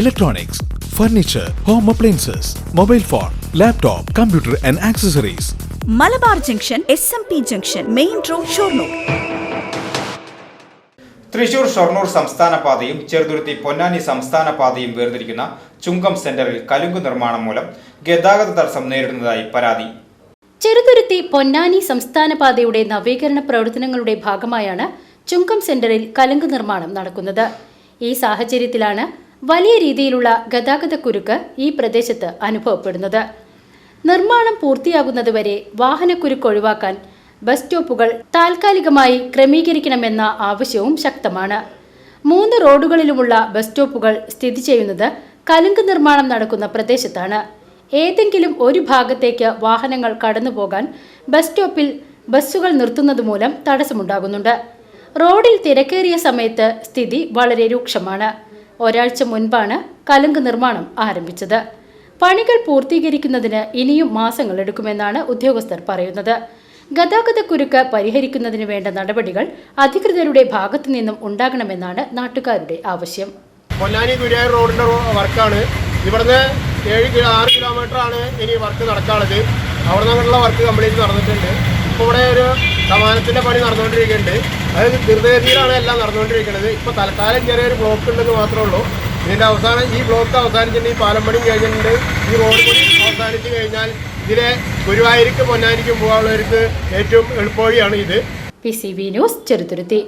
electronics, furniture home appliances mobile phone laptop computer and accessories Malabar junction S M P junction main road Shoranur. Thrissur Shoranur സംസ്ഥാന പാതയും ചെറുതുരുത്തി പൊന്നാനി സംസ്ഥാന പാതയും വേർതിരിക്കുന്ന ചുങ്കം സെന്ററിൽ കലുങ്ക് നിർമ്മാണം മൂലം ഗതാഗത തടസ്സം നേരിടുന്നതായി പരാതി. ചെറുതുരുത്തി പൊന്നാനി സംസ്ഥാന പാതയുടെ നവീകരണ പ്രവർത്തനങ്ങളുടെ ഭാഗമായാണ് ചുങ്കം സെന്ററിൽ കലുങ്ക് നിർമ്മാണം നടക്കുന്നത്. ഈ സാഹചര്യത്തിലാണ് വലിയ രീതിയിലുള്ള ഗതാഗത കുരുക്ക് ഈ പ്രദേശത്ത് അനുഭവപ്പെടുന്നത്. നിർമ്മാണം പൂർത്തിയാകുന്നതുവരെ വാഹനക്കുരുക്ക് ഒഴിവാക്കാൻ ബസ് സ്റ്റോപ്പുകൾ താൽക്കാലികമായി ക്രമീകരിക്കണമെന്ന ആവശ്യവും ശക്തമാണ്. മൂന്ന് റോഡുകളിലുമുള്ള ബസ് സ്റ്റോപ്പുകൾ സ്ഥിതി ചെയ്യുന്നത് കലുങ്ക് നിർമ്മാണം നടക്കുന്ന പ്രദേശത്താണ്. ഏതെങ്കിലും ഒരു ഭാഗത്തേക്ക് വാഹനങ്ങൾ കടന്നുപോകാൻ ബസ് സ്റ്റോപ്പിൽ ബസ്സുകൾ നിർത്തുന്നത് മൂലം തടസ്സമുണ്ടാകുന്നുണ്ട്. റോഡിൽ തിരക്കേറിയ സമയത്ത് സ്ഥിതി വളരെ രൂക്ഷമാണ്. ഒരാഴ്ച മുൻപാണ് കലുങ്ക് നിർമ്മാണം ആരംഭിച്ചത്. പണികൾ പൂർത്തീകരിക്കുന്നതിന് ഇനിയും മാസങ്ങൾ എടുക്കുമെന്നാണ് ഉദ്യോഗസ്ഥർ പറയുന്നത്. ഗതാഗത കുരുക്ക് പരിഹരിക്കുന്നതിന് വേണ്ട നടപടികൾ അധികൃതരുടെ ഭാഗത്തു നിന്നും ഉണ്ടാകണമെന്നാണ് നാട്ടുകാരുടെ ആവശ്യം. പൊന്നാനി ഗുരുവായൂർ റോഡിന്റെ വർക്കാണ്. ഇവിടുന്ന് ഏഴ് ആറ് കിലോമീറ്റർ ആണ് ഇനി വർക്ക് നടക്കാനുള്ളത്. അവിടെ നിന്നുള്ള വർക്ക് കംപ്ലീറ്റ് നടന്നിട്ടുണ്ട്. ഇപ്പോൾ ഇവിടെ ഒരു സമാനത്തിന്റെ പണി നടന്നുകൊണ്ടിരിക്കുന്നുണ്ട്. അതായത് ധൃതഗതിയിലാണ് എല്ലാം നടന്നുകൊണ്ടിരിക്കുന്നത്. ഇപ്പോൾ തൽക്കാലം ചെറിയൊരു ബ്ലോക്ക് ഉണ്ടെന്ന് മാത്രമേ ഉള്ളൂ. ഇതിന്റെ അവസാനം ഈ ബ്ലോക്ക് അവസാനിച്ചിട്ട് ഈ പാലം പണി കഴിഞ്ഞിട്ടുണ്ട്. ഈ റോഡ് പണി അവസാനിച്ചു കഴിഞ്ഞാൽ ഇതിലെ ഗുരുവായൂരിക്കും പൊന്നാനിക്കും പോകാനുള്ളവർക്ക് ഏറ്റവും എളുപ്പവഴിയാണ് ഇത്. P C B news Cheruthuruthy